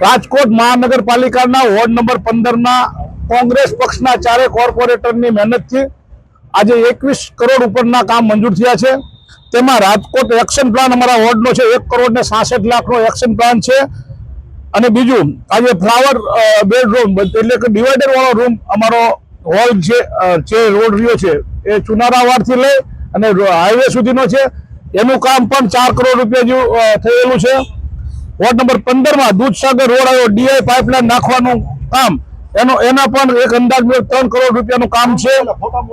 રાજકોટ મહાનગરપાલિકાના ward number પંદરના Congress પક્ષના ચારે કોર્પોરેટરની મહેનતથી આજે એકવીસ કરોડ ઉપરના કામ મંજૂર થયા છે. તેમાં રાજકોટ એક્શન પ્લાન અમારા વોર્ડનો છે, એક કરોડ ને સાસઠ લાખનો એક્શન પ્લાન છે. અને બીજું, આજે ફ્લાવર બેડરૂમ, એટલે કે ડિવાઈડર વાળો રૂમ અમારો હોલ છે જે રોડ રહ્યો છે, એ ચુનારાવાડથી લઈ અને હાઈવે સુધીનો છે. એનું કામ પણ ચાર કરોડ રૂપિયા જેવું થયેલું છે. વોર્ડ નંબર પંદરમાં દૂધસાગર રોડ આવ્યો. ડીઆઈ પાઇપલાઇન નાખવાનું કામ. એનો, એના પણ એક અંદાજ ત્રણ કરોડ રૂપિયાનું કામ છે.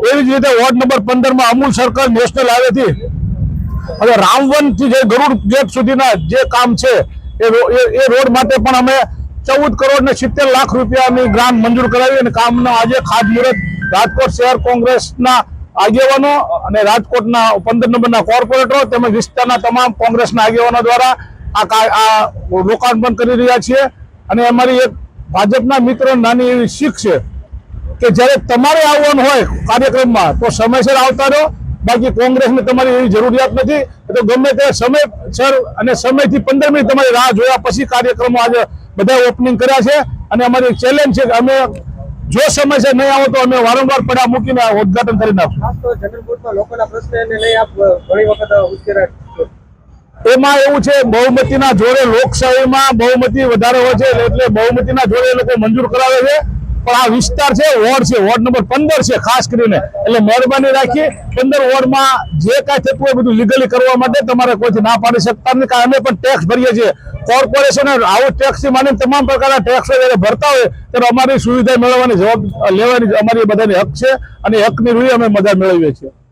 એવી જ રીતે વોર્ડ નંબર પંદરમાં અમૂલ સર્કલ નેશનલ હાઈવેથી હવે રામવનથી જે ગરુડ ગેટ સુધીના જે કામ છે એ રોડ માટે પણ અમે ચૌદ કરોડ ને સિત્તેર લાખ રૂપિયાની ગ્રાન્ટ મંજૂર કરાવી અને કામનો આજે ખાતમુહૂર્ત રાજકોટ શહેર કોંગ્રેસના આગેવાનો અને રાજકોટના પંદર નંબરના કોર્પોરેટરો તેમજ વિસ્તારના તમામ કોંગ્રેસના આગેવાનો દ્વારા આ આ લોકાર્પણ કરી રહ્યા છીએ. અને અમારી એક ભાજપના મિત્રો નાની એવી શીખ છે કે જ્યારે તમારે આવવાનું હોય કાર્યક્રમમાં, તો સમયસર આવતા રહો. બાકી કોંગ્રેસને તમારી એવી જરૂરિયાત નથી. તો ગમે તે સમયસર અને સમયથી પંદર મિનિટ તમારી રાહ જોયા પછી કાર્યક્રમો આજે બધા ઓપનિંગ કર્યા છે. અને અમારી ચેલેન્જ છે કે અમે જો સમયસર નહીં આવો તો અમે વારંવાર પડા મૂકીને ઉદઘાટન કરી નાખશું. એમાં એવું છે, બહુમતીના જોડે લોકશાહીમાં બહુમતી વધારે હોય છે, એટલે બહુમતીના જોડે એ લોકો મંજૂર કરાવે છે. પણ આ વિસ્તાર છે, વોર્ડ છે, વોર્ડ નંબર પંદર છે, ખાસ કરીને. એટલે મહેરબાની રાખી પંદર વોર્ડમાં જે કાંઈ થતું હોય બધું લીગલી કરવા માટે તમારે કોઈથી ના પાડી શકતા નથી, કારણ અમે પણ ટેક્સ ભરીએ છીએ. કોર્પોરેશન આવું ટેક્સથી માની તમામ પ્રકારના ટેક્સ જ્યારે ભરતા હોય, ત્યારે અમારી સુવિધા મેળવવાની જવાબ, લેવાની અમારી બધાની હક છે, અને હકની રૂએ અમે મદદ મેળવીએ છીએ.